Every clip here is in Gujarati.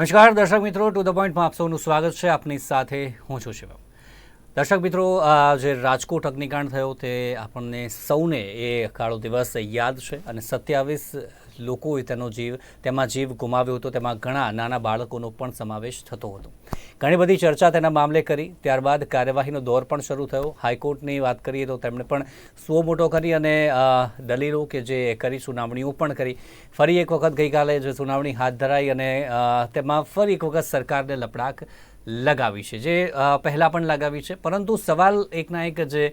નમસ્કાર, દર્શક મિત્રો ટુ ધ પોઈન્ટમાં આપ સૌનું સ્વાગત છે. આપની સાથે હું છું શિવમ. દર્શક મિત્રો જે રાજકોટ અગ્નિકાંડ થયો તે આપણને સૌને એ કાળો દિવસ યાદ છે અને સત્યાવીસ લોકોએ તેનો જીવ, તેમાં જીવ ગુમાવ્યો હતો, તેમાં ઘણા નાના બાળકોનો પણ સમાવેશ થતો હતો. ઘણી બધી ચર્ચા તેના મામલે કરી, ત્યારબાદ કાર્યવાહીનો દોર પણ શરૂ થયો. હાઈકોર્ટની વાત કરીએ તો તેમણે પણ સો મોટો કરી અને દલીલો કે જે કરી સુનાવણીઓ પણ કરી. ફરી એક વખત ગઈકાલે જે સુનાવણી હાથ ધરાઈ અને તેમાં ફરી એક વખત સરકારને લપડાક લગાવી છે, જે પહેલાં પણ લગાવી છે. પરંતુ સવાલ એકના એક જે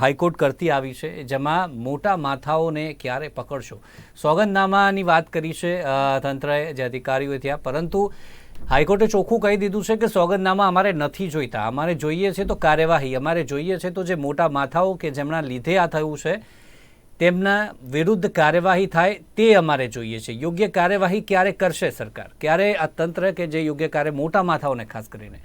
હાઈકોર્ટ કરતી આવી છે, જેમાં મોટા માથાઓને ક્યારે પકડશો? સોગંદનામાની વાત કરી છે તંત્રએ, જે અધિકારીઓએ ત્યાં. પરંતુ હાઈકોર્ટે ચોખ્ખું કહી દીધું છે કે સોગંદનામા અમારે નથી જોઈતા. અમારે જોઈએ છે તો કાર્યવાહી. અમારે જોઈએ છે તો જે મોટા માથાઓ કે જેમના લીધે આ થયું છે તેમના વિરુદ્ધ કાર્યવાહી થાય તે અમારે જોઈએ છે. યોગ્ય કાર્યવાહી ક્યારે કરશે સરકાર? ક્યારે આ તંત્ર કે જે યોગ્ય કાર્ય મોટા માથાઓને ખાસ કરીને?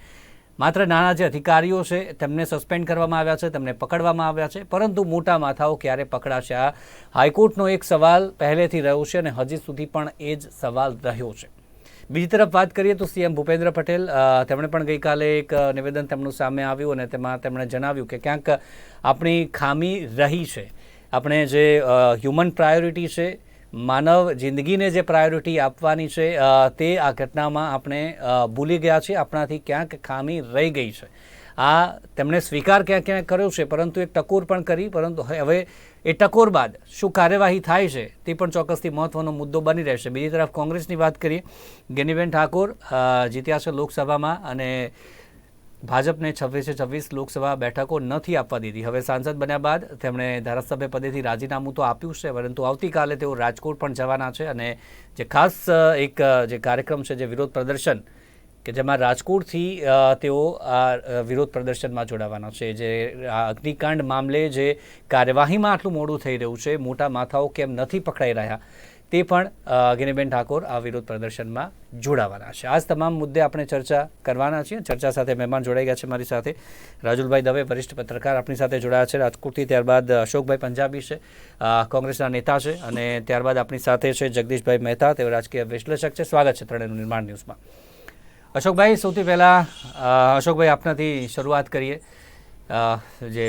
માત્ર નાના જે અધિકારીઓ છે, તેમને સસ્પેન્ડ કરવામાં આવ્યા છે, તેમને પકડવામાં આવ્યા છે, પરંતુ મોટા માથાઓ ક્યારે પકડાશે? આ હાઈકોર્ટનો એક સવાલ પહેલેથી રહ્યો છે અને હજી સુધી પણ એ જ સવાલ રહ્યો છે. બીજી તરફ વાત કરીએ તો સીએમ ભૂપેન્દ્ર પટેલ તેમણે પણ ગઈકાલે એક નિવેદન તેમનું સામે આવ્યું અને તેમાં તેમણે જણાવ્યું કે ક્યાંક આપણી ખામી રહી છે. આપણે જે હ્યુમન પ્રાયોરિટી છે, માનવ જિંદગીને જે પ્રાયોરિટી આપવાની છે તે આ ઘટનામાં આપણે ભૂલી ગયા છીએ, આપણાથી ક્યાંક ખામી રહી ગઈ છે. આ તેમણે સ્વીકાર ક્યાંક ક્યાંક કર્યો છે, પરંતુ એક ટકોર પણ કરી, પરંતુ હવે એ ટકોર બાદ શું કાર્યવાહી થાય છે, તે પણ ચોક્કસથી મહત્વનો મુદ્દો બની રહેશે. બીજી તરફ કોંગ્રેસની વાત કરીએ, ગેનીબેન ઠાકોર જીત્યા છે લોકસભામાં અને ભાજપને છવ્વીસે છવ્વીસ લોકસભા બેઠકો નથી આપવા દીધી. હવે સાંસદ બન્યા બાદ તેમણે ધારાસભ્ય પદેથી રાજીનામું તો આપ્યું છે, પરંતુ આવતીકાલે તેઓ રાજકોટ પણ જવાના છે અને જે ખાસ એક જે કાર્યક્રમ છે જે વિરોધ પ્રદર્શન, કે જેમાં રાજકોટથી તેઓ આ વિરોધ પ્રદર્શનમાં જોડાવાના છે. જે આ અગ્નિકાંડ મામલે જે કાર્યવાહીમાં આટલું મોડું થઈ રહ્યું છે, મોટા માથાઓ કેમ નથી પકડાઈ રહ્યા? તે પણ ગિનીબેન ઠાકોર આ વિરોધ પ્રદર્શનમાં જોડાવાના છે. આ તમામ મુદ્દે આપણે ચર્ચા કરવાના છીએ. ચર્ચા સાથે મહેમાન જોડાઈ ગયા છે મારી સાથે. રાજુલભાઈ દવે, વરિષ્ઠ પત્રકાર આપણી સાથે જોડાયા છે રાજકોટથી. ત્યારબાદ અશોકભાઈ પંજાબી છે કોંગ્રેસના નેતા છે અને ત્યારબાદ આપણી સાથે છે જગદીશભાઈ મહેતા. તેઓ રાજકીય વિશ્લેષક છે. સ્વાગત છે ત્રણેયનું નિર્માણ ન્યૂઝમાં. અશોકભાઈ, સૌથી પહેલાં અશોકભાઈ આપનાથી શરૂઆત કરીએ. જે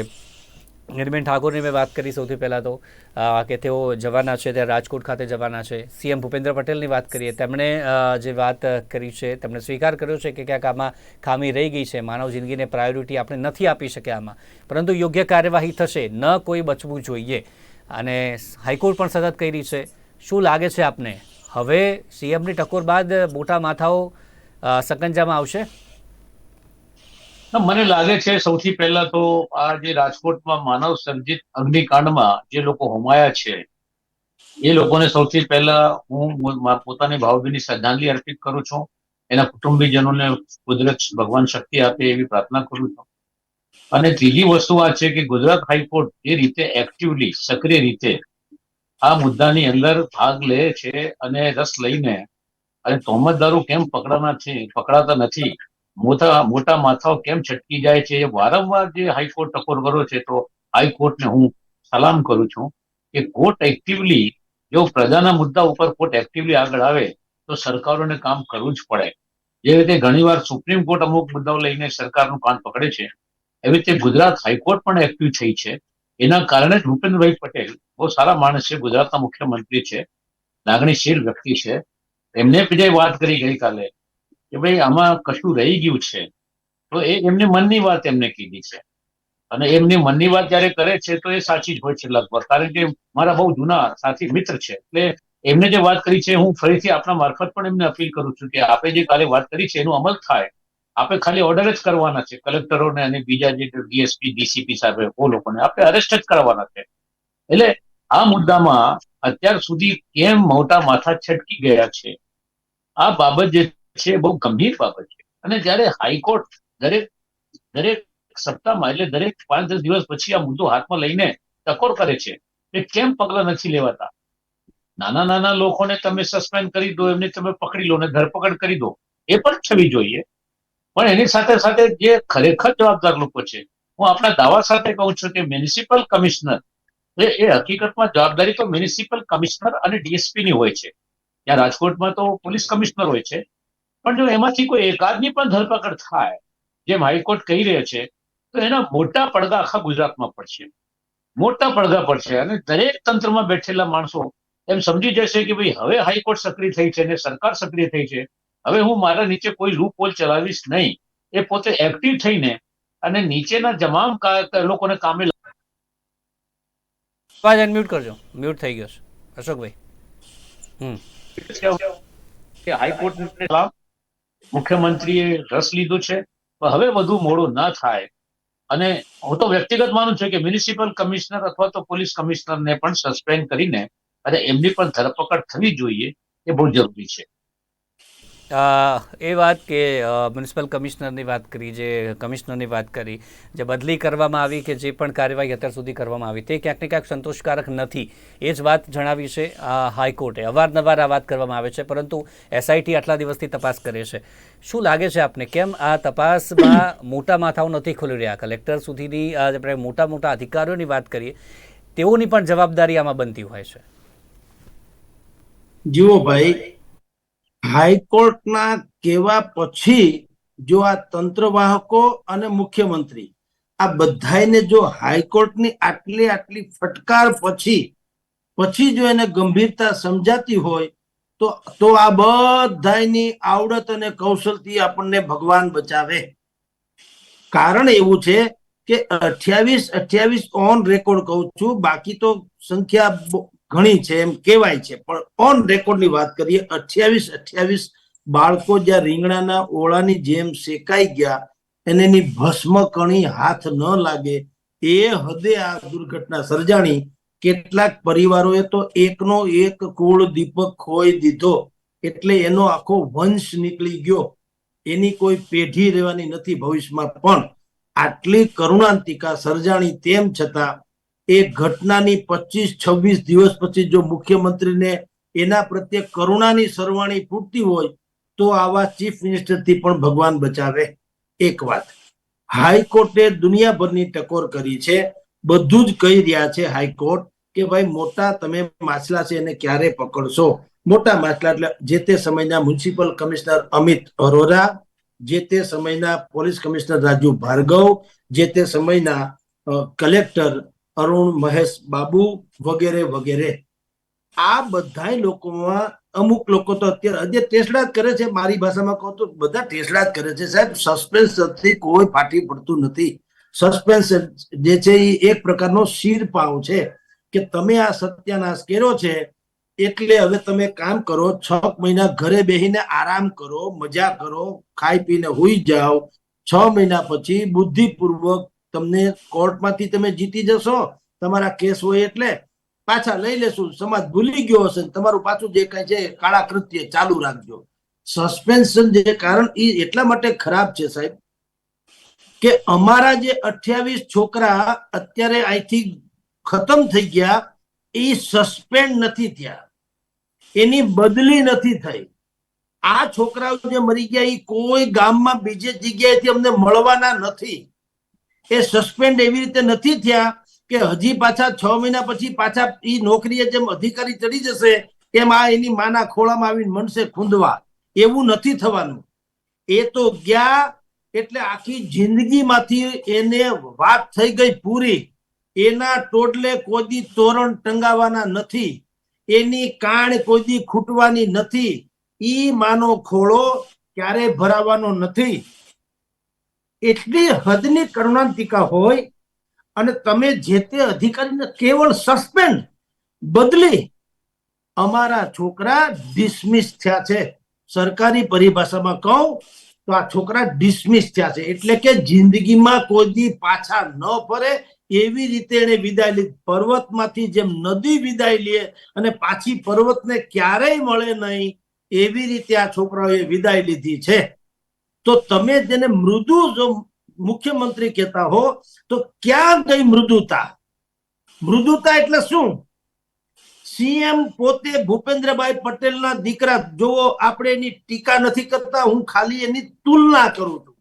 નિર્મેન ઠાકોરની મેં વાત કરી સૌથી પહેલાં તો કે તેઓ જવાના છે, ત્યાં રાજકોટ ખાતે જવાના છે. સીએમ ભૂપેન્દ્ર પટેલની વાત કરીએ, તેમણે જે વાત કરી છે, તેમણે સ્વીકાર કર્યો છે કે ક્યાંક આમાં ખામી રહી ગઈ છે. માનવ જિંદગીને પ્રાયોરિટી આપણે નથી આપી શક્યા આમાં. પરંતુ યોગ્ય કાર્યવાહી થશે, ન કોઈ બચવું જોઈએ. અને હાઈકોર્ટ પણ સતત કરી છે. શું લાગે છે આપને? હવે સીએમની ટકોર બાદ મોટા માથાઓ સકંજામાં આવશે? મને લાગે છે સૌથી પહેલા તો આ જે રાજકોટમાં માનવ સર્જિત અગ્નિકાંડમાં જે લોકો હોમાયા છે, એ લોકોને સૌથી પહેલા હું પોતાની ભાવભીની શ્રદ્ધાંજલિ અર્પિત કરું છું. એના કુટુંબીજનોને કુદરત ભગવાન શક્તિ આપે એવી પ્રાર્થના કરું છું. અને ત્રીજી વસ્તુ આ છે કે ગુજરાત હાઈકોર્ટ જે રીતે એક્ટિવલી સક્રિય રીતે આ મુદ્દાની અંદર ભાગ લે છે અને રસ લઈને અને તોહમતદારો કેમ પકડાના છે, પકડાતા નથી મોટા મોટા માથાઓ કેમ છટકી જાય છે? વારંવાર જે હાઈકોર્ટ ટકોર કરો છે, તો હાઈકોર્ટને હું સલામ કરું છું કે કોર્ટ એક્ટિવલી જો પ્રજાના મુદ્દા ઉપર કોર્ટ એક્ટિવલી આગળ આવે, તો સરકારોને કામ કરવું જ પડે. જે રીતે ઘણીવાર સુપ્રીમ કોર્ટ અમુક મુદ્દાઓ લઈને સરકારનું કાન પકડે છે, એવી રીતે ગુજરાત હાઈકોર્ટ પણ એક્ટિવ થઈ છે. એના કારણે જ ભૂપેન્દ્રભાઈ પટેલ બહુ સારા માણસ છે, ગુજરાતના મુખ્યમંત્રી છે લાગણીશીલ વ્યક્તિ છે. એમને જે વાત કરી ગઈકાલે કે ભાઈ આમાં કશું રહી ગયું છે. તો એ એમની મનની વાત એમને કીધી છે. અને એમની મનની વાત જયારે કરે છે, તો એ સાચી જ હોય છે લગભગ. કારણ કે મારા બહુ જૂના સાથી મિત્ર છે. એટલે એમને જે વાત કરી છે, હું ફરીથી આપણા મારફત પણ એમને અપીલ કરું છું કે આપે જે કાલે વાત કરી છે, એનો અમલ થાય. આપણે ખાલી ઓર્ડર જ કરવાના છે, કલેક્ટરોને અને બીજા જે ડીએસપી ડીસીપી સાહેબ, ઓ લોકોને આપણે અરેસ્ટ જ કરવાના છે. એટલે આ મુદ્દામાં અત્યાર સુધી કેમ મોટા માથા છટકી ગયા છે? આ બાબત જે છે બહુ ગંભીર બાબત છે. અને જ્યારે હાઈકોર્ટ દરેક દરેક સપ્તાહમાં એટલે દરેક પાંચ દસ દિવસ પછી આ મુદ્દો હાથમાં લઈને ટકોર કરે છે કે કેમ પગલા નથી લેવાતા? નાના નાના લોકોને તમે સસ્પેન્ડ કરી દો, એમને તમે પકડી લો ને ધરપકડ કરી દો, એ પણ થવી જોઈએ. પણ એની સાથે સાથે જે ખરેખર જવાબદાર લોકો છે, હું આપણા દાવા સાથે કહું છું કે મ્યુનિસિપલ કમિશનર એ એ હકીકતમાં જવાબદારી તો મ્યુનિસિપલ કમિશનર અને ડીએસપી ની હોય છે. ત્યાં રાજકોટમાં તો પોલીસ કમિશનર હોય છે. પણ જો એમાંથી કોઈ એકાદની પણ ધરપકડ થાય જેમ હાઈકોર્ટ કહી રહ્યા છે તો એના મોટા પડઘા આખા ગુજરાતમાં પડશે. મોટા પડઘા પડશે અને દરેક તંત્રમાં બેઠેલા માણસો એમ સમજી જશે કે ભાઈ હવે હાઈકોર્ટ સક્રિય થઈ છે અને સરકાર સક્રિય થઈ છે હવે હું મારા નીચે કોઈ લૂપ હોલ ચલાવીશ નહીં. એ પોતે એક્ટિવ થઈને અને નીચેના તમામ લોકોને કામે અવાજ અનમ્યુટ કરજો. મ્યુટ થઈ ગયો છે. અશોકભાઈ. હમ. લાભ મુખ્યમંત્રીએ રસ લીધો છે. પણ હવે વધુ મોડું ના થાય. અને હું તો વ્યક્તિગત માનું છું કે મ્યુનિસિપલ કમિશનર અથવા તો પોલીસ કમિશનરને પણ સસ્પેન્ડ કરીને અને એમની પણ ધરપકડ થવી જોઈએ એ બહુ જરૂરી છે. એ વાત કે મ્યુનિસિપલ કમિશનરની વાત કરી જે કમિશનરની વાત કરી જે બદલી કરવામાં આવી કે જે પણ કાર્યવાહી અત્યાર સુધી કરવામાં આવી તે ક્યાંક ને ક્યાંક સંતોષકારક નથી. એ જ વાત જણાવી છે આ હાઈકોર્ટે. અવારનવાર આ વાત કરવામાં આવે છે પરંતુ એસઆઈટી આટલા દિવસથી તપાસ કરે છે. શું લાગે છે આપને કેમ આ તપાસમાં મોટા માથાઓ નથી ખુલી રહ્યા? કલેક્ટર સુધીની આપણે મોટા મોટા અધિકારીઓની વાત કરીએ તેઓની પણ જવાબદારી આમાં બનતી હોય છે. જુઓ ભાઈ હાઈકોર્ટના કહેવા પછી જો આ તંત્રવાહકો અને મુખ્યમંત્રી, આ બધાને જો હાઈકોર્ટની આટલી આટલી ફટકાર પછી પછી જો એને ગંભીરતા સમજાતી હોય, તો તો આ બધાની આવડત અને કૌશલથી આપણને ભગવાન બચાવે. કારણ એવું છે કે અઠ્યાવીસ અઠ્યાવીસ ઓન રેકોર્ડ કહું છું, બાકી તો સંખ્યા ઘણી છે, એમ કહેવાય છે. પણ ઓન રેકોર્ડની વાત કરીએ, અઠ્યાવીસ અઠ્યાવીસ બાળકો જ્યાં રીંગણાના ઓળાની જેમ શેકાઈ ગયા અને એની ભસ્મ કણી હાથ ન લાગે, એ હદે આ દુર્ઘટના સર્જાણી. કેટલાક પરિવારોએ તો એકનો એક કુળ દીપક ખોઈ દીધો, એટલે એનો આખો વંશ નીકળી ગયો. એની કોઈ પેઢી રહેવાની નથી ભવિષ્યમાં, પણ આટલી કરુણાંતિકા સર્જાણી તેમ છતાં એ ઘટનાની પચીસ, છવ્વીસ દિવસ પછી જો મુખ્યમંત્રીને એના પ્રત્યે કરુણાની સરવાણી ફૂટતી હોય, તો આવા ચીફ મિનિસ્ટરથી પણ ભગવાન બચાવે. એક વાત. હાઈકોર્ટે દુનિયાભરની ટકોર કરી છે. બધું જ કહી રહ્યા છે હાઈકોર્ટ કે ભાઈ મોટા તમે માછલા છે એને ક્યારે પકડશો? મોટા માછલા એટલે જે તે સમયના મ્યુનિસિપલ કમિશનર અમિત અરોરા, જે તે સમયના પોલીસ કમિશનર રાજુ ભાર્ગવ, જે તે સમયના કલેક્ટર અરુણ, મહેશ, બાબુ વગેરે વગેરે. આ બધા લોકોમાં અમુક લોકો તો અત્યારે હજી ટેસડા જ કરે છે, મારી ભાષામાં કહું તો બધા ટેસડા જ કરે છે. સાહેબ સસ્પેન્સથી કોઈ ફાટી પડતું નથી. સસ્પેન્સ જે છે એ એક પ્રકારનો શીર પાવ છે કે તમે આ સત્યાનાશ કર્યો છે, એટલે હવે તમે કામ કરો, છ મહિના ઘરે બેસીને આરામ કરો, મજા કરો, ખાઈ પીને હોઈ જાઓ. છ મહિના પછી બુદ્ધિપૂર્વક તમને કોર્ટમાંથી તમે જીતી જશો, તમારા કેસ હોય એટલે પાછા લઈ લેશું. સમાજ ભૂલી ગયો હશે તમારું પાછું જે કઈ છે કાળા કૃત્ય ચાલુ રાખજો. સસ્પેન્શન જે કારણ એ એટલા માટે ખરાબ છે સાહેબ કે અમારા જે અઠ્યાવીસ છોકરા અત્યારે અહીંથી ખતમ થઈ ગયા એ સસ્પેન્ડ નથી થયા. એની બદલી નથી થઈ. આ છોકરાઓ જે મરી ગયા એ કોઈ ગામમાં બીજે જગ્યાએથી અમને મળવાના નથી. એ સસ્પેન્ડ એવી રીતે નથી થયા કે હજી પાછા છ મહિના પછી પાછા એ નોકરીએ જેમ અધિકારી ચડી જશે, એમ આ એની માના ખોળામાં આવીને મનસે ખૂંદવા. એવું નથી થવાનું. એ તો ગયા એટલે આખી જિંદગીમાંથી એને વાત થઈ ગઈ પૂરી. એના ટોટલે કોદી તોરણ ટંગાવાના નથી. એની કાણ કોદી ખૂટવાની નથી. ઈ માનો ખોળો ક્યારે ભરાવાનો નથી. એટલી હદની કરુણાંતિકા હોય અને તમે જે તે અધિકારીને કેવળ સસ્પેન્ડ બદલી અમારા છોકરા ડિસમિસ થયા છે. સરકારી પરિભાષામાં કહું તો આ છોકરા ડિસમિસ થયા છે. એટલે કે જિંદગીમાં કોઈ દી પાછા ન ફરે એવી રીતે એને વિદાય લીધી પર્વતમાંથી જેમ નદી વિદાય લે અને પાછી પર્વતને ક્યારેય મળે નહીં એવી રીતે આ છોકરાઓએ વિદાય લીધી છે. તો તમે જેને મૃદુ જો મુખ્યમંત્રી કહેતા હો, તો ક્યાં ગઈ મૃદુતા? મૃદુતા એટલે શું? સીએમ પોતે ભૂપેન્દ્રભાઈ પટેલના દીકરા જોવો આપણે એની ટીકા નથી કરતા, હું ખાલી એની તુલના કરું છું.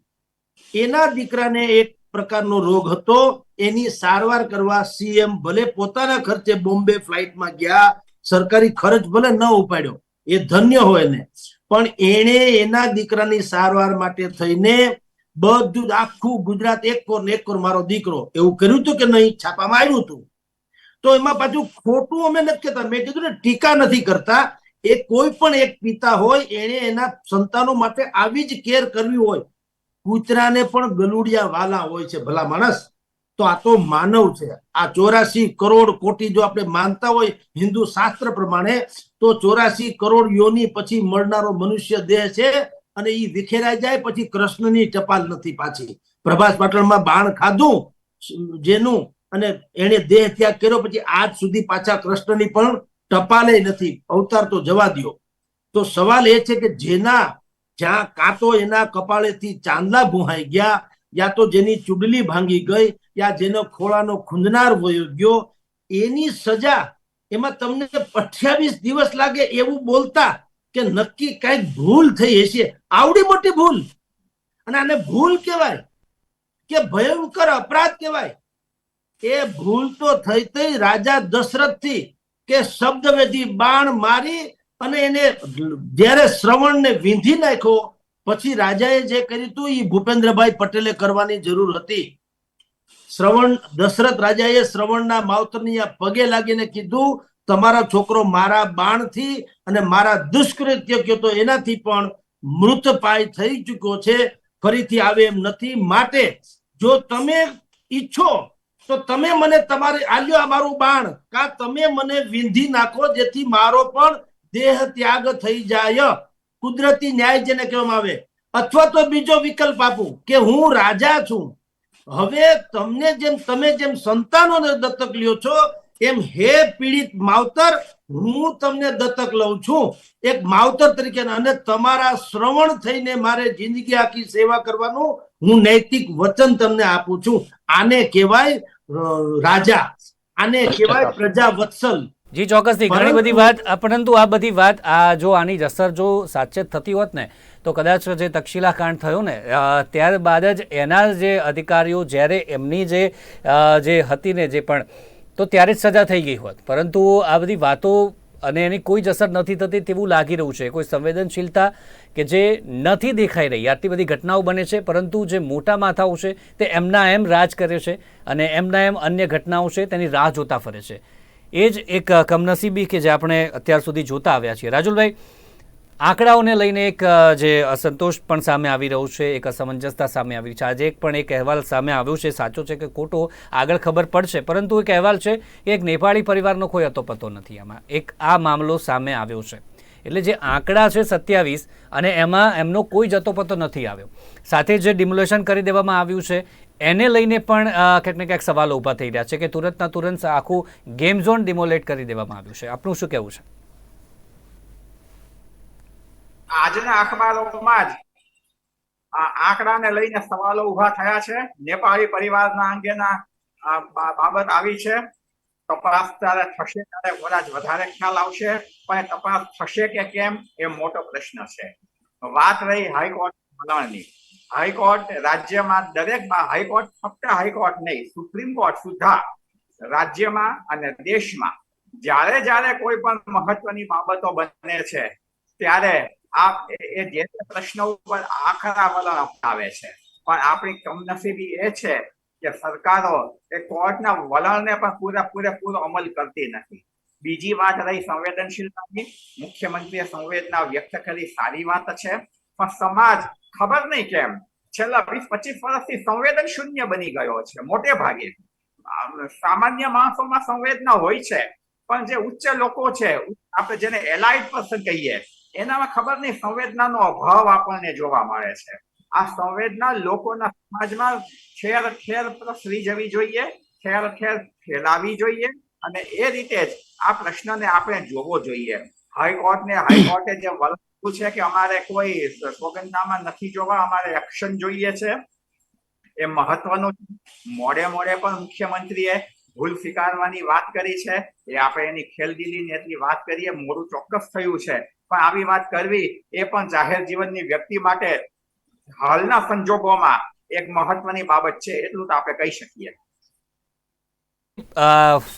એના દીકરાને એક પ્રકારનો રોગ હતો, એની સારવાર કરવા સીએમ ભલે પોતાના ખર્ચે બોમ્બે ફ્લાઇટમાં ગયા, સરકારી ખર્ચ ભલે ન ઉપાડ્યો, એ ધન્ય હોય ને પણ એણે એના દીકરાની સારવાર માટે થઈને બધું આખું ગુજરાત એક કોર ને એક કોર મારો દીકરો એવું કર્યું હતું કે નહીં? છાપામાં આવ્યું હતું તો એમાં પાછું ખોટું અમે નથી કહેતા. મેં કીધું ને, ટીકા નથી કરતા. એ કોઈ પણ એક પિતા હોય, એણે એના સંતાનો માટે આવી જ કેર કરવી હોય. કૂતરાને પણ ગલુડિયા વાલા હોય છે ભલા માણસ. તો આ તો માનવ છે. આ ચોરાસી કરોડ કોટી જો આપણે માનતા હોય હિન્દુ શાસ્ત્ર પ્રમાણે, તો ચોરાસી કરોડ યોની પછી મળનારો મનુષ્ય દેહ છે અને એ વિખેરાઈ જાય પછી કૃષ્ણની ટપાલ નથી પાછી. પ્રભાસ પાટણમાં બાણ ખાધું, જેનું અને એને દેહ ત્યાગ કર્યો પછી આજ સુધી પાછા કૃષ્ણની પણ ટપાલે નથી. અવતાર તો જવા દ્યો. તો સવાલ એ છે કે જેના જ્યાં કાં તો એના કપાળેથી ચાંદલા ભુહાઈ ગયા યા તો જેની ચુડલી ભાંગી ગઈ, યા જેનો ખોળાનો ખૂંદનાર વયો ગયો, એની સજા એમાં તમને અઠ્યાવીસ દિવસ લાગે એવું બોલતા કે નક્કી કંઈક ભૂલ થઈ હશે. આવડી મોટી ભૂલ. અને આને ભૂલ કહેવાય કે ભયંકર અપરાધ કહેવાય. એ ભૂલ તો થઈ થઈ રાજા દશરથથી કે શબ્દવેધી બાણ મારી અને એને જ્યારે શ્રવણને વીંધી નાખ્યો પછી રાજાએ જે કર્યું હતું એ ભૂપેન્દ્રભાઈ પટેલે કરવાની જરૂર હતી. શ્રવણ, દશરથ રાજાએ શ્રવણના માવતરની આ પગે લાગીને કીધું, તમારો છોકરો મારા બાણથી અને મારા દુષ્કૃત્ય કયો તો એનાથી પણ મૃતપાય થઈ ચૂક્યો છે, ફરીથી આવે એમ નથી. માટે જો તમે ઈચ્છો, તો તમે મને તમારે આલ્યો આ મારું બાણ. કા તમે મને વિંધી નાખો, જેથી મારો પણ દેહ ત્યાગ થઈ જાય. કુદરતી ન્યાય જેને કહેવામાં આવે અથવા તો બીજો વિકલ્પ આપું કે હું રાજા છું. હવે તમને જેમ તમે જેમ સંતાનોને દત્તક લ્યો છો એમ હે પીડિત માવતર હું તમને દત્તક લઉં છું. એક માવતર તરીકે અને તમારા શ્રવણ થઈને મારે જિંદગી આખી સેવા કરવાનું હું નૈતિક વચન તમને આપું છું. આને કહેવાય રાજા. આને કહેવાય પ્રજા વત્સલ જી ચોક્કસથી. ઘણી બધી વાત પરંતુ આ બધી વાત આ જો આની અસર જો સાચે થતી હોત ને તો કદાચ જે તક્ષશિલા કાંડ થયો ને ત્યારબાદ જ એના જે અધિકારીઓ જ્યારે એમની જે જે હતી ને જે પણ તો ત્યારે જ સજા થઈ ગઈ હોત. પરંતુ આ બધી વાતો અને એની કોઈ જ અસર નથી થતી તેવું લાગી રહ્યું છે. કોઈ સંવેદનશીલતા કે જે નથી દેખાઈ રહી. આટલી બધી ઘટનાઓ બને છે પરંતુ જે મોટા માથાઓ છે તે એમના એમ રાજ કરે છે અને એમના એમ અન્ય ઘટનાઓ છે તેની રાહ જોતા ફરે છે. એ જ એક કમનસીબી કે જે આપણે અત્યાર સુધી જોતા આવ્યા છીએ. રાજુલભાઈ, આંકડાઓને લઈને એક જે અસંતોષ પણ સામે આવી રહ્યું છે, એક અસમંજસતા સામે આવી છે. આજે એક પણ એક અહેવાલ સામે આવ્યો છે. સાચો છે કે ખોટો, આગળ ખબર પડશે. પરંતુ એક અહેવાલ છે એક નેપાળી પરિવારનો કોઈ અતોપતો નથી આમાં. એક આ મામલો સામે આવ્યો છે. એટલે જે આંકડા છે સત્યાવીસ અને એમાં એમનો કોઈ જ અતોપતો નથી આવ્યો. સાથે જે ડિમોલેશન કરી દેવામાં આવ્યું છે એને લઈને પણ ક્યાંક ને ક્યાંક સવાલો ઊભા થઈ રહ્યા છે કે તુરંતના તુરંત આખું ગેમ ઝોન ડિમોલેટ કરી દેવામાં આવ્યું છે. આપનું શું કહેવું છે? આજના અખબારોમાં જ આ આંકડાને લઈને સવાલો ઊભા થયા છે. નેપાળી પરિવારના અંગેના બાબત આવી છે. તપાસ ત્યારે થશે ત્યારે કદાચ વધારે ખ્યાલ આવશે, પણ તપાસ થશે કે કેમ એ મોટો પ્રશ્ન છે. વાત રહી હાઈકોર્ટ વલણની. હાઈકોર્ટ રાજ્યમાં દરેકમાં હાઈકોર્ટ ફક્ત હાઈકોર્ટ નહીં, સુપ્રીમ કોર્ટ સુધા રાજ્યમાં અને દેશમાં જ્યારે જ્યારે કોઈ પણ મહત્વની બાબતો બને છે, ત્યારે આ એ- જે પ્રશ્નો ઉપર આખરા વલણ અપનાવે છે. પણ આપણી કમનસીબી એ છે કે સરકારો એ કોર્ટના વલણને પણ પૂરા પૂરેપૂરો અમલ કરતી નથી. બીજી વાત રહી સંવેદનશીલતાની મુખ્યમંત્રીએ સંવેદના વ્યક્ત કરી, સારી વાત છે. સમાજ ખબર નહીં કેમ? છેલ્લા વીસ, પચીસ વર્ષથી સંવેદન શૂન્ય બની ગયો છે, મોટે ભાગે. સામાન્ય માણસોમાં સંવેદના હોય છે, પણ જે ઉચ્ચ લોકો છે, આપણે જેને એલાઇટ પર્સન કહીએ, એનામાં ખબર નહીં સંવેદનાનો અભાવ આપણને જોવા મળે છે. આ સંવેદના લોકોના સમાજમાં ખેર ખેર પ્રસરી જવી જોઈએ, ખેર ખેર ફેલાવી જોઈએ, અને એ રીતે જ આ પ્રશ્નને આપણે જોવો જોઈએ. હાઈકોર્ટને, હાઈકોર્ટે જે વલણ આપ્યું કે અમારે કોઈ સોગંદનામા નથી જોવા, અમારે એક્શન જોઈએ છે. એ મહત્વનું મોડે મોડે પણ મુખ્યમંત્રીએ ભૂલ સ્વીકારવાની વાત કરી છે. એ આપણે એની ખેલદિલીની એટલી વાત કરીએ મોરું ચોક્કસ થયું છે. પણ આવી વાત કરવી એ પણ જાહેર જીવનની વ્યક્તિ માટે હાલના સંજોગોમાં એક મહત્વની બાબત છે, એટલું તો આપણે કહી શકીએ.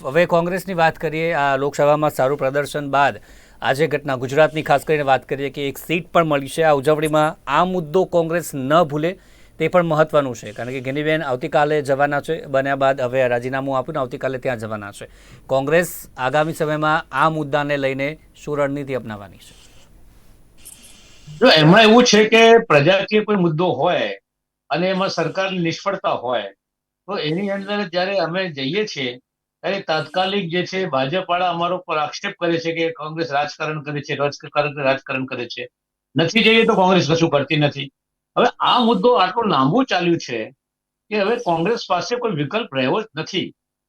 હવે કોંગ્રેસની વાત કરીએ, આ લોકસભામાં સારું પ્રદર્શન બાદ આજે ઘટના ગુજરાતની ખાસ કરીને વાત કરીએ કે એક સીટ પણ મળી છે. આ ઉજવણીમાં આ મુદ્દો કોંગ્રેસ ન ભૂલે તે પણ મહત્વનું છે. કારણ કે ગેનીબેન આવતીકાલે જવાના છે, બન્યા બાદ હવે રાજીનામું આપ્યું ને આવતીકાલે ત્યાં જવાના છે. કોંગ્રેસ આગામી સમયમાં આ મુદ્દાને લઈને શું રણનીતિ અપનાવવાની છે? જો એમાં એવું છે કે પ્રજાકીય કોઈ મુદ્દો હોય અને એમાં સરકારની નિષ્ફળતા હોય, તો એની અંદર જ્યારે અમે જઈએ છીએ ત્યારે તાત્કાલિક જે છે ભાજપ વાળા અમારો આક્ષેપ કરે છે કે કોંગ્રેસ રાજકારણ કરે છે, રાજકારણ રાજકારણ કરે છે. નથી જઈએ તો કોંગ્રેસ કશું કરતી નથી. હવે આ મુદ્દો આટલો લાંબુ ચાલ્યું છે કે હવે કોંગ્રેસ પાસે કોઈ વિકલ્પ રહ્યો જ નથી.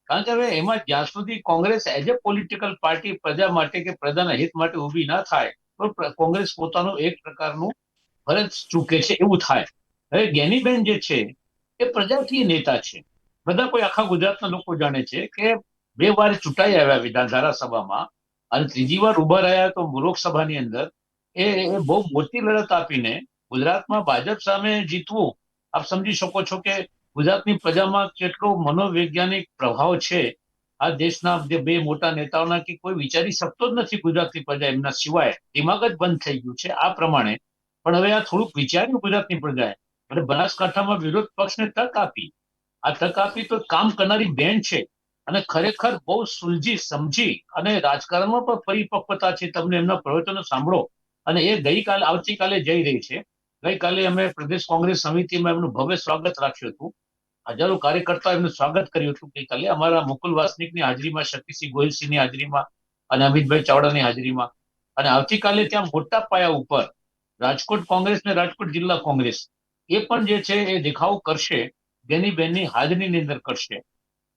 કારણ કે હવે એમાં જ્યાં સુધી Congress as a political party પ્રજા માટે કે પ્રજાના હિત માટે ઊભી ના થાય, તો કોંગ્રેસ પોતાનું એક પ્રકારનું ફરજ ચૂકે છે એવું થાય. હવે ગેનીબેન જે છે, એ પ્રજાકીય નેતા છે. બધા કોઈ આખા ગુજરાતના લોકો જાણે છે કે બે વાર ચૂંટાઈ આવ્યા વિધાન ધારાસભામાં અને ત્રીજી વાર ઊભા રહ્યા તો લોકસભાની અંદર એ બહુ મોટી લડત આપીને ગુજરાતમાં ભાજપ સામે જીતવું, આપ સમજી શકો છો કે ગુજરાતની પ્રજામાં કેટલો મનોવૈજ્ઞાનિક પ્રભાવ છે. આ દેશના જે બે મોટા નેતાઓના કે કોઈ વિચારી શકતો જ નથી ગુજરાતની પ્રજા એમના સિવાય. દિમાગ જ બંધ થઈ ગયું છે આ પ્રમાણે. પણ હવે આ થોડુંક વિચાર્યું ગુજરાતની પ્રજાએ. અને બનાસકાંઠામાં વિરોધ પક્ષને તક આપી. આ તક આપી તો કામ કરનારી બેન છે. અને ખરેખર બહુ સુલજી સમજી અને રાજકારણમાં પણ પરિપક્વતા છે તમને એમના પ્રવચનો સાંભળો. અને એ ગઈકાલે, આવતીકાલે જઈ રહી છે. ગઈકાલે અમે પ્રદેશ કોંગ્રેસ સમિતિમાં એમનું ભવ્ય સ્વાગત રાખ્યું હતું. હજારો કાર્યકર્તાઓ એમનું સ્વાગત કર્યું હતું ગઈકાલે અમારા મુકુલ વાસનિકની હાજરીમાં, શક્તિસિંહ ગોહિલસિંહની હાજરીમાં અને અમિતભાઈ ચાવડાની હાજરીમાં. અને આવતીકાલે ત્યાં મોટા પાયા ઉપર રાજકોટ કોંગ્રેસ ને રાજકોટ જિલ્લા કોંગ્રેસ એ પણ જે છે એ દેખાવ કરશે બેનની હાજરીની અંદર કરશે.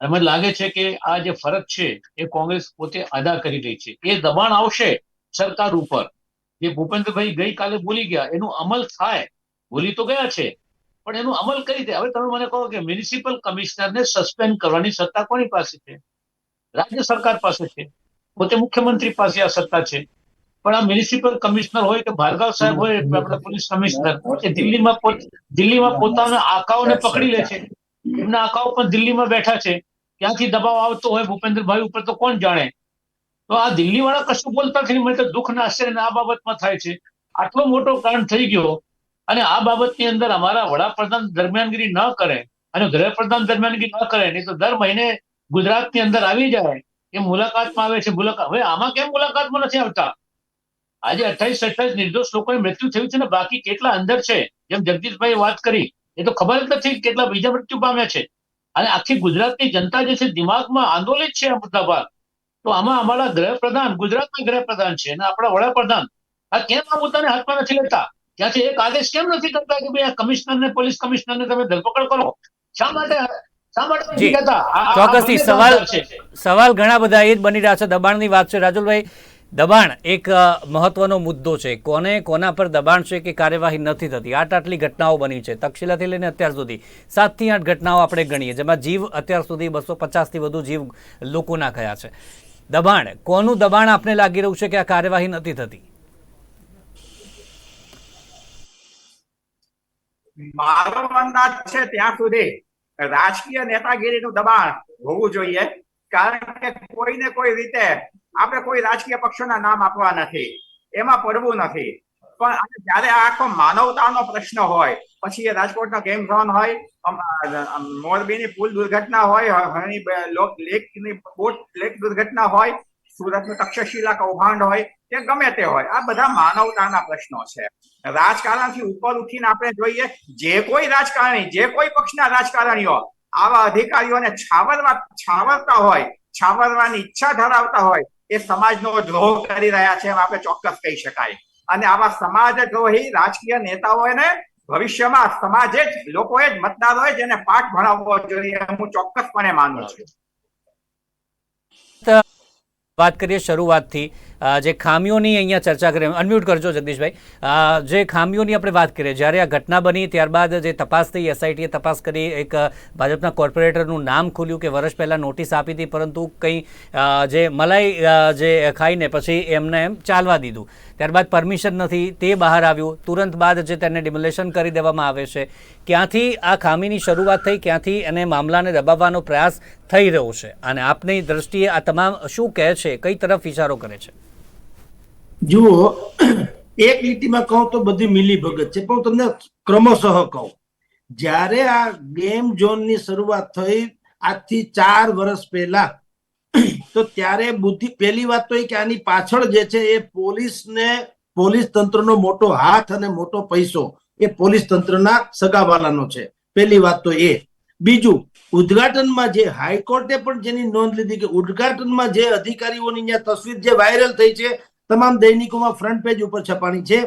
મને લાગે છે કે આ જે ફરજ છે એ કોંગ્રેસ પોતે અદા કરી રહી છે. એ દબાણ આવશે સરકાર ઉપર. જે ભૂપેન્દ્રભાઈ ગઈકાલે બોલી ગયા, એનું અમલ થાય. બોલી તો ગયા છે, પણ એનું અમલ કઈ રીતે? હવે તમે મને કહો કે મ્યુનિસિપલ કમિશનરને સસ્પેન્ડ કરવાની સત્તા કોની પાસે છે? રાજ્ય સરકાર પાસે છે. પોતે મુખ્યમંત્રી પાસે આ સત્તા છે. પણ આ મ્યુનિસિપલ કમિશનર હોય કે ભાર્ગવ સાહેબ હોય આપણા પોલીસ કમિશનર, એ દિલ્હીમાં દિલ્હીમાં પોતાના આકાઓને પકડી લે છે. એમના આકાઓ પણ દિલ્હીમાં બેઠા છે. ક્યાંથી દબાવ આવતો હોય ભૂપેન્દ્રભાઈ ઉપર તો કોણ જાણે? તો આ દિલ્હી વાળા કશું બોલતા નથી, મને તો દુઃખ ના આશ્ચર્ય આ બાબતમાં થાય છે. આટલો મોટો કાંડ થઈ ગયો અને આ બાબતની અંદર અમારા વડાપ્રધાન દરમિયાનગીરી ન કરે અને ગૃહપ્રધાન દરમિયાનગીરી ન કરે, નહીં તો દર મહિને ગુજરાતની અંદર આવી જાય. એ મુલાકાતમાં આવે છે મુલાકાત. હવે આમાં કેમ મુલાકાતમાં નથી આવતા? આજે અઠાવીસ અઠાવીસ નિર્દોષ લોકોને મૃત્યુ થયું છે ને બાકી કેટલા અંદર છે? જેમ જગદીશભાઈ વાત કરી, એ તો ખબર જ નથી કેટલા બીજા મૃત્યુ પામ્યા છે. અને આખી ગુજરાતની જનતા જે છે દિમાગમાં આંદોલિત છે પર તો આમાં અમારા ગૃહપ્રધાન ગુજરાતના ગૃહપ્રધાન છે અને આપણા વડાપ્રધાન આ કેમ આ મુદ્દાને હાથમાં નથી લેતા? ત્યાંથી એક આદેશ કેમ નથી કરતા કે ભાઈ આ કમિશનરને પોલીસ કમિશનરને તમે ધરપકડ કરો? શા માટે ચોક્કસથી સવાલ છે. સવાલ ઘણા બધા એ જ બની રહ્યા છે. દબાણની વાત છે. રાજુલભાઈ દબાણ એક મહત્વનો મુદ્દો છે. કોને કોના પર દબાણ છે કે કાર્યવાહી નથી થતી? આટ આટલી ઘટનાઓ બની છે. તક્ષશિલાથી લઈને અત્યાર સુધી સાતથી આઠ ઘટનાઓ આપણે ગણીએ, જેમાં જીવ અત્યાર સુધી બસો પચાસથી વધુ જીવ લોકોના ગયા છે. દબાણ, કોનું દબાણ આપને લાગી રહ્યું છે કે આ કાર્યવાહી નથી થતી? મારો અંદાજ છે ત્યાં સુધી રાજકીય નેતાગીરીનું દબાણ હોવું જોઈએ, કારણ કે કોઈને કોઈ રીતે આપણે કોઈ રાજકીય પક્ષોના નામ આપવા નથી. એમાં પડવું નથી. પણ જયારે આખો માનવતાનો પ્રશ્ન હોય, પછી એ રાજકોટનો ગેમ ઝોન હોય મોરબીની પુલ દુર્ઘટના હોય લેકની બોટ લેક દુર્ઘટના હોય, સુરતનું તક્ષશિલા કૌભાંડ હોય કે ગમે તે હોય, આ બધા માનવતાના પ્રશ્નો છે. રાજકારણથી ઉપર ઉઠીને આપણે જોઈએ, જે કોઈ રાજકારણી, જે કોઈ પક્ષના રાજકારણીઓ આવા અધિકારીઓને છાવરવા, છાવરતા હોય, છાવરવાની ઈચ્છા ધરાવતા હોય એ સમાજનો દ્રોહ કરી રહ્યા છે એમ આપણે ચોક્કસ કહી શકાય. અને આવા સમાજ દ્રોહી રાજકીય નેતાઓને ભવિષ્યમાં સમાજે જ, લોકોએ જ, મતદારોએ જ એને પાઠ ભણાવવો જોઈએ, હું ચોક્કસપણે માનું છું. વાત કરીએ શરૂઆતથી. જે ખામીઓની અહીંયા ચર્ચા કરી અનમ્યુટ કરજો જગદીશભાઈ. જે ખામીઓની આપણે વાત કરીએ, જ્યારે આ ઘટના બની, ત્યારબાદ જે તપાસ થઈ એસઆઈટીએ તપાસ કરી, એક ભાજપના કોર્પોરેટરનું નામ ખુલ્યું કે વર્ષ પહેલાં નોટિસ આપી હતી, પરંતુ કંઈ જે મલાઈ જે ખાઈને પછી એમને એમ ચાલવા દીધું. ત્યારબાદ પરમિશન નથી, તે બહાર આવ્યું. તુરંત બાદ જે તેને ડિમોલેશન કરી દેવામાં આવે છે, ક્યાંથી આ ખામીની શરૂઆત થઈ, ક્યાંથી એને મામલાને દબાવવાનો પ્રયાસ થઈ રહ્યો છે? અને આપની દ્રષ્ટિએ આ તમામ શું કહે છે? કઈ તરફ ઇશારો કરે છે? જુઓ, એક લીટીમાં કહું તો બધી મિલી ભગત છે, પણ તમને ક્રમશઃ કહું. જ્યારે આ ગેમ ઝોનની શરૂઆત થઈ, આજથી ચાર વર્ષ પહેલા તો ત્યારે બુદ્ધિ, પહેલી વાત તો એ કે આની પાછળ જે છે એ પોલીસને, પોલીસ તંત્રનો મોટો હાથ અને મોટો પૈસો એ પોલીસ તંત્રના સગાવાલાનો છે. પહેલી વાત તો એ. બીજું, ઉદઘાટનમાં જે હાઈકોર્ટે પણ જેની નોંધ લીધી કે ઉદઘાટનમાં જે અધિકારીઓની તસવીર જે વાયરલ થઈ છે, તમામ દૈનિકોમાં ફ્રન્ટ પેજ ઉપર છપાણી છે.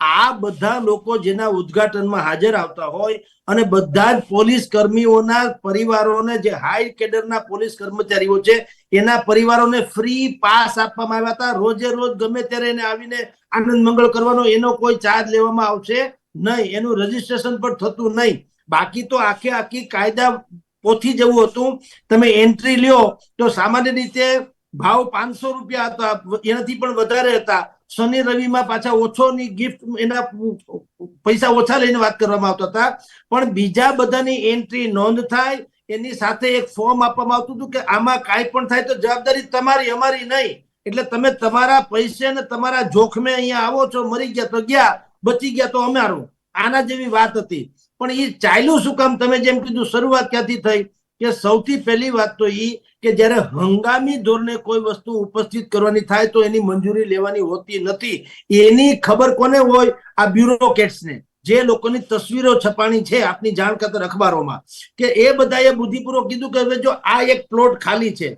આ બધા લોકો જેના ઉદઘાટનમાં હાજર આવતા હોય અને બધા જ પોલીસ કર્મીઓના પરિવારોને જે હાઈ કેડરના પોલીસ કર્મચારીઓ છે, એના પરિવારોને ફ્રી પાસ આપવામાં આવ્યા હતા. રોજે રોજ ગમે ત્યારે એને આવીને આનંદ મંગળ કરવાનો એનો કોઈ ચાર્જ લેવામાં આવશે નહીં. એનું રજીસ્ટ્રેશન પણ થતું નહીં. બાકી તો આખે આખી કાયદા પોથી જેવું હતું. તમે એન્ટ્રી લ્યો તો સામાન્ય રીતે ભાવ પાંચસો રૂપિયા હતા. એનાથી પણ વધારે હતા. શનિ રવિમાં પાછા ઓછોની ગિફ્ટ એના પૈસા ઓછા લઈને વાત કરવામાં આવતા હતા. પણ બીજા બધાની એન્ટ્રી નોંધ થાય, એની સાથે એક ફોર્મ આપવામાં આવતું હતું કે આમાં કાંઈ પણ થાય તો જવાબદારી તમારી, અમારી નહીં. એટલે તમે તમારા પૈસે ને તમારા જોખમે અહીંયા આવો છો, મરી ગયા તો ગયા, બચી ગયા તો અમારું આના જેવી વાત હતી. પણ એ ચાલ્યું શું કામ? તમે જેમ કીધું, શરૂઆત ક્યાંથી થઈ? કે સૌથી પહેલી વાત તો એ કે જ્યારે હંગામી ધોરણે કોઈ વસ્તુ ઉપસ્થિત કરવાની થાય તો એની મંજૂરી લેવાની હોતી નથી. એની ખબર કોને હોય? આ બ્યુરોક્રેટ્સને જે લોકોની તસવીરો છપાણી છે આપની જાણ ખાતર અખબારોમાં. કે એ બધાએ બુદ્ધિપૂર્વક કીધું કે હવે જો આ એક પ્લોટ ખાલી છે.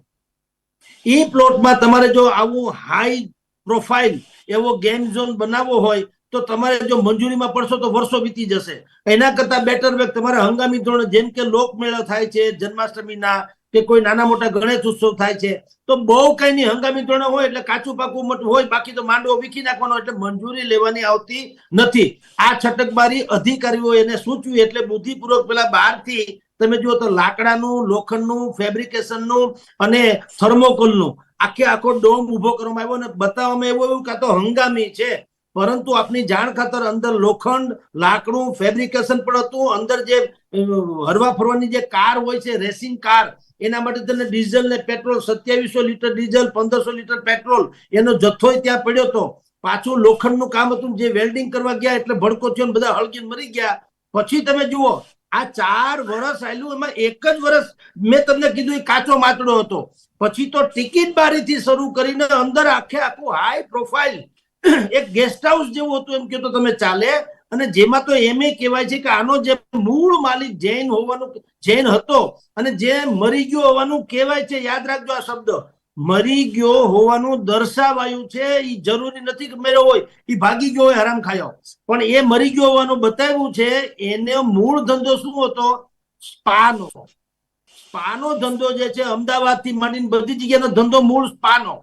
એ પ્લોટમાં તમારે જો આવું હાઈ પ્રોફાઇલ એવો ગેમ ઝોન બનાવવો હોય તો તમારે જો મંજૂરીમાં પડશો તો વર્ષો વીતી જશે. એના કરતા બેટર વેક તમારે હંગામી ધોરણે જેમ કે લોકમેળો થાય છે, જન્માષ્ટમીના કે કોઈ નાના મોટા ગણેશ ઉત્સવ થાય છે, તો બહુ કઈ નહીં. હંગામી ધોરણે હોય એટલે કાચું પાકું મોટું હોય, બાકી તો માંડવો વીખી નાખવાનો એટલે મંજૂરી લેવાની આવતી નથી. આ છટકબારી અધિકારીઓ એને સૂચવી એટલે બુદ્ધિપૂર્વક પેલા બહારથી તમે જુઓ તો લાકડાનું, લોખંડનું, ફેબ્રિકેશનનું અને થર્મોકોલનું આખે આખો ડોમ ઊભો કરવામાં આવ્યો અને બતાવવામાં એવું એવું કાં તો હંગામી છે. પરંતુ આપની જાણ ખાતર અંદર લોખંડ, લાકડું ફેબ્રિકેશન પણ હતું. અંદર જે હરવા ફરવાની જે કાર હોય છે રેસિંગ કાર એના માટે તેને ડીઝલ ને પેટ્રોલ સત્યાવીસો લીટર ડીઝલ પંદરસો લીટર પેટ્રોલ એનો જથ્થો ત્યાં પડ્યો હતો. પાછું લોખંડનું કામ હતું જે વેલ્ડિંગ કરવા ગયા એટલે ભડકો થયો બધા હળગીને મરી ગયા. પછી તમે જુઓ, આ ચાર વર્ષ આવેલું એમાં એક જ વર્ષ મેં તમને કીધું એ કાચો માતડો હતો. પછી તો ટિકિટ બારીથી શરૂ કરીને અંદર આખે આખું હાઈ પ્રોફાઇલ એક ગેસ્ટ હાઉસ જેવું હતું એમ કે તમે ચાલે. અને જેમાં તો એમ કહેવાય છે કે આનો જે મૂળ માલિક જૈન હોવાનું, જૈન હતો અને જે મરી ગયો હોવાનું કહેવાય છે, યાદ રાખજો આ શબ્દ. મરી ગયો હોવાનું દર્શાવાયું છે એ જરૂરી નથી કે મેળો હોય એ ભાગી ગયો હોય, હરામ ખાયો પણ એ મરી ગયો હોવાનું બતાવ્યું છે, એને મૂળ ધંધો શું હતો? સ્પાનો. સ્પાનો ધંધો જે છે અમદાવાદથી માંડીને બધી જગ્યાનો ધંધો મૂળ સ્પાનો.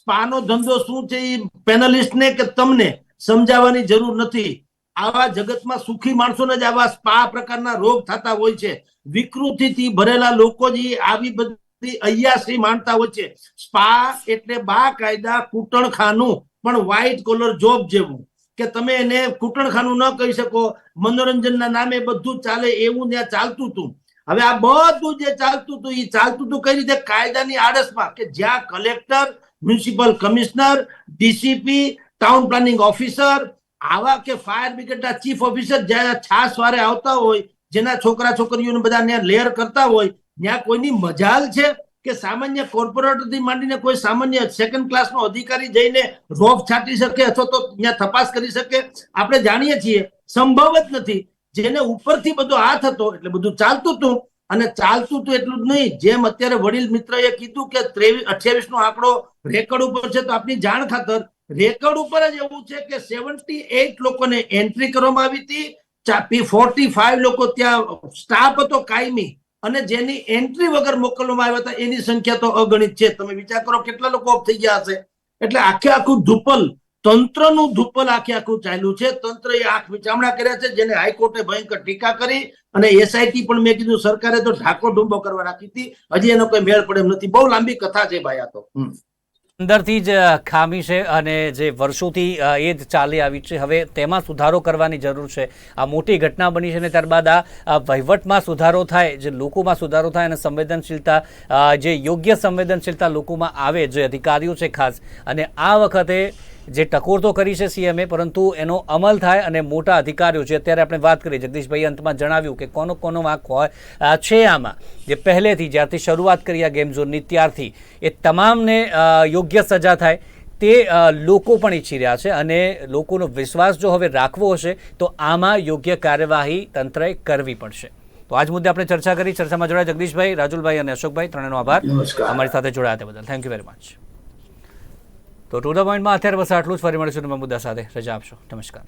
સ્પાનો ધંધો શું છે એ પેનલિસ્ટને કે તમને સમજાવવાની જરૂર નથી. આવા જગતમાં સુખી માણસોને જ આવા સ્પા પ્રકારના રોગ થતા હોય છે. વિકૃતિથી ભરેલા લોકો જ આવી બધી અય્યાસી માનતા હોય છે. સ્પા એટલે બા કાયદા કૂટણખાનું, પણ વ્હાઈટ કોલર જોબ જેવું. કે તમે એને કૂટણખાનું ન કહી શકો. મનોરંજનના નામે બધું ચાલે એવું ત્યાં ચાલતું હતું. હવે આ બધું જે ચાલતું હતું એ ચાલતું હતું કઈ રીતે? કાયદાની આડસમાં. કે જ્યાં collector municipal commissioner DCP town planning officer આવા કે ફાયર બ્રિગેડના ચીફ ઓફિસર જ્યાં છાસ વારે આવતા હોય, જેના છોકરા છોકરીઓને બધા ત્યાં લેયર કરતા હોય, ત્યાં કોઈની મજાલ છે કે સામાન્ય કોર્પોરેટરથી માંડીને કોઈ સામાન્ય સેકન્ડ ક્લાસનો અધિકારી જઈને રોફ છાંટી શકે અથવા તો ત્યાં તપાસ કરી શકે? આપણે જાણીએ છીએ, સંભવ જ નથી. જેને ઉપરથી બધો હાથ હતો, એટલે બધું ચાલતું હતું અને ચાલતું તો એટલું જ નહીં. જેમ અત્યારે વડીલ મિત્રએ કીધું કે ત્રેવીસ અઠ્યાવીસ નો આંકડો રેકર્ડ ઉપર છે, તો આપની જાણ ખાતર રેકર્ડ ઉપર જ એવું છે કે સેવન્ટી એટ લોકોને એન્ટ્રી કરવામાં આવી હતી. ફોર્ટી ફાઈવ લોકો ત્યાં સ્ટાફ હતો કાયમી અને જેની એન્ટ્રી વગર મોકલવામાં આવ્યા હતા, એની સંખ્યા તો અગણિત છે. તમે વિચાર કરો કેટલા લોકો ઓફ થઈ ગયા હશે. એટલે આખે આખું ધુપલ તંત્રનું ધુપલ આખે આખું ચાલ્યું છે. તંત્ર એ આંખ વિચામણા કર્યા છે, જેને હાઈકોર્ટે ભયંકર ટીકા કરી અને એસઆઈટી પણ મેં કીધું, સરકારે તો ઢાકો ઢુંબો કરવા રાખી હતી. હજી એનો કોઈ મેળ પડે નથી. બહુ લાંબી કથા છે ભાઈ આ તો. અંદરથી જ ખામી છે અને જે વર્ષોથી એ જ ચાલી આવી છે. હવે તેમાં સુધારો કરવાની જરૂર છે. આ મોટી ઘટના બની છે અને ત્યારબાદ આ વહીવટમાં સુધારો થાય, જે લોકોમાં સુધારો થાય અને સંવેદનશીલતા જે યોગ્ય સંવેદનશીલતા લોકોમાં આવે, જે અધિકારીઓ છે ખાસ. અને આ વખતે જે ટકોર તો કરી છે સીએમએ પરંતુ એનો અમલ થાય અને મોટા અધિકારીઓ છે અત્યારે આપણે વાત કરીએ જગદીશભાઈ અંતમાં જણાવ્યું કે કોનો કોનો વાંક હોય છે આમાં. જે પહેલેથી જ્યારથી શરૂઆત કરી આ ગેમ ઝોનની ત્યારથી. એ તમામને યોગ્ય સજા થાય તે લોકો પણ ઈચ્છી રહ્યા છે અને લોકોનો વિશ્વાસ જો હવે રાખવો હશે તો આમાં યોગ્ય કાર્યવાહી તંત્રએ કરવી પડશે. તો આજ મુદ્દે આપણે ચર્ચા કરી ચર્ચામાં જોડાયા જગદીશભાઈ રાજુલભાઈ અને અશોકભાઈ ત્રણેયનો આભાર. અમારી સાથે જોડાયા તે બદલ. થેન્ક યુ વેરી મચ તો ટુ ધ પોઈન્ટમાં અત્યારે બસ આટલું જ. ફરી મળીશું નવા મુદ્દા સાથે. રજા આપશો. નમસ્કાર.